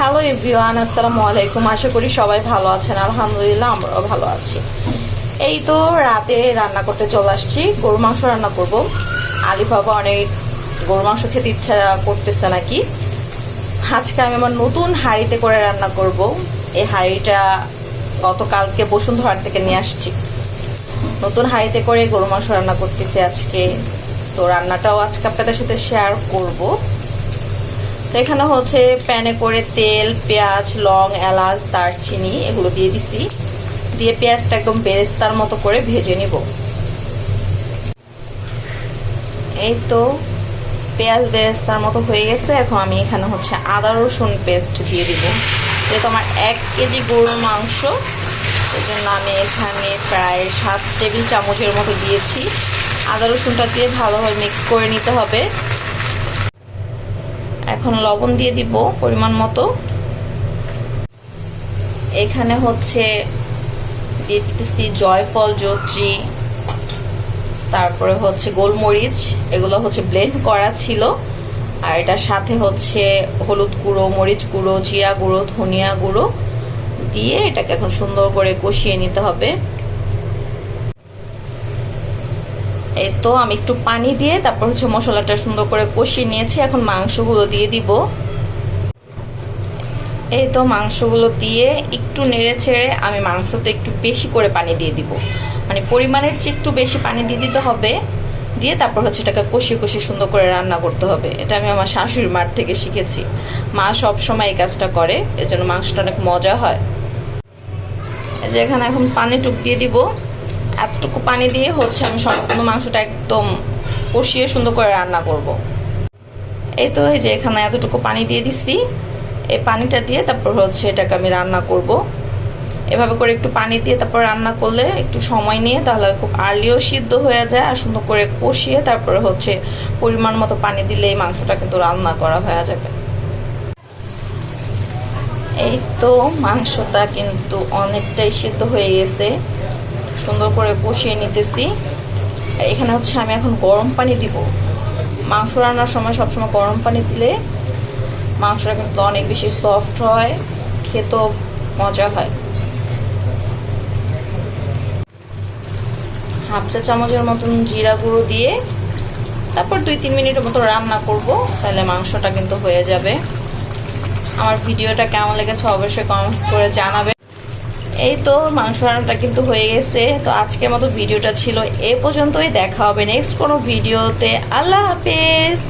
Hello everyone আসসালামু আলাইকুম আশা করি সবাই ভালো আছেন। আলহামদুলিল্লাহ, আমরাও ভালো আছি। এই তো রাতে রান্না করতে চলে আসছি। গরু মাংস রান্না করব। আলিফ বাবা অনেক গরু মাংস খেতে ইচ্ছা করতেছে নাকি? আজকে আমি আমার নতুন হাঁড়িতে করে রান্না করব। এই হাঁড়িটা গতকালকে বসুন্ধরার থেকে নিয়ে আসছি। নতুন হাঁড়িতে করে গরু মাংস রান্না করতেছি আজকে। তো রান্নাটাও আজকে আপনাদের সাথে শেয়ার করব। তো এখানে হচ্ছে প্যানে করে তেল, পেঁয়াজ, লং, এলাচ, দারচিনি এগুলো দিয়ে দিছি। দিয়ে পেঁয়াজটা একদম বেরেস্তার মতো করে ভেজে নিব। এই তো পেঁয়াজ বেরেস্তার মতো হয়ে গেছে। এখন আমি এখানে হচ্ছে আদা রসুন পেস্ট দিয়ে দিব। যেহেতু আমার এক কেজি গরুর মাংস এই জন্য আমি এখানে প্রায় সাত টেবিল চামচের মতো দিয়েছি। আদা রসুনটা দিয়ে ভালোভাবে মিক্স করে নিতে হবে। এখন লবণ দিয়ে দিব পরিমাণ মতো। এখানে হচ্ছে দিয়ে দিতেছি জয়ফল জত্রি তারপরে হচ্ছে গোলমরিচ, এগুলো হচ্ছে ব্লেন্ড করা ছিল। আর এটার সাথে হচ্ছে হলুদ গুঁড়ো, মরিচ গুঁড়ো, জিরা গুঁড়ো, ধনিয়া গুঁড়ো দিয়ে এটাকে এখন সুন্দর করে কষিয়ে নিতে হবে এই তো আমি একটু পানি দিয়ে তারপর হচ্ছে মশলাটা সুন্দর করে কষিয়ে নিয়েছি। এখন মাংসগুলো দিয়ে দিব। এই তো মাংসগুলো দিয়ে একটু নেড়ে ছেড়ে আমি মাংসতে একটু বেশি করে পানি দিয়ে দিব। মানে পরিমাণের চেয়ে একটু বেশি পানি দিয়ে দিতে হবে। দিয়ে তারপর হচ্ছে এটাকে কষিয়ে কষিয়ে সুন্দর করে রান্না করতে হবে। এটা আমি আমার শাশুড়ি মার থেকে শিখেছি। মা সব সময় এই কাজটা করে, এজন্য মাংসটা অনেক মজা হয়। এই যে এখানে এখন পানি টুক দিয়ে দিব। এতটুকু পানি দিয়ে হচ্ছে আমি সম্পূর্ণ মাংসটা একদম কষিয়ে সুন্দর করে রান্না করব। এই তো, এই যে এখানে এতটুকু পানি দিয়ে দিচ্ছি এই পানিটা দিয়ে তারপর হচ্ছে এটাকে আমি রান্না করব। এভাবে করে একটু পানি দিয়ে তারপর রান্না করলে একটু সময় নিয়ে তাহলে খুব আর্লিও সিদ্ধ হয়ে যায় আর সুন্দর করে কষিয়ে তারপরে হচ্ছে পরিমাণ মতো পানি দিলে এই মাংসটা কিন্তু রান্না করা হয়ে যাবে এই তো, মাংসটা কিন্তু অনেকটাই সিদ্ধ হয়ে গেছে সুন্দর করে কষিয়ে নিতেছি। আর এখানে হচ্ছে আমি এখন গরম পানি দিব। মাংস রান্নার সময় সবসময় গরম পানি দিলে মাংসটা কিন্তু অনেক বেশি সফট হয়, খেতেও মজা হয়। হাফ চা চামচের মতন জিরা গুঁড়ো দিয়ে তারপর দুই তিন মিনিটের মতো রান্না করব, তাহলে মাংসটা কিন্তু হয়ে যাবে। আমার ভিডিওটা কেমন লেগেছে অবশ্যই কমেন্টস করে জানাবে। এই তো মাংস রান্নাটা কিন্তু হয়ে গেছে। তো আজকের মতো ভিডিওটা ছিল এ পর্যন্তই। দেখা হবে নেক্সট কোনো ভিডিওতে। আল্লাহ হাফেজ।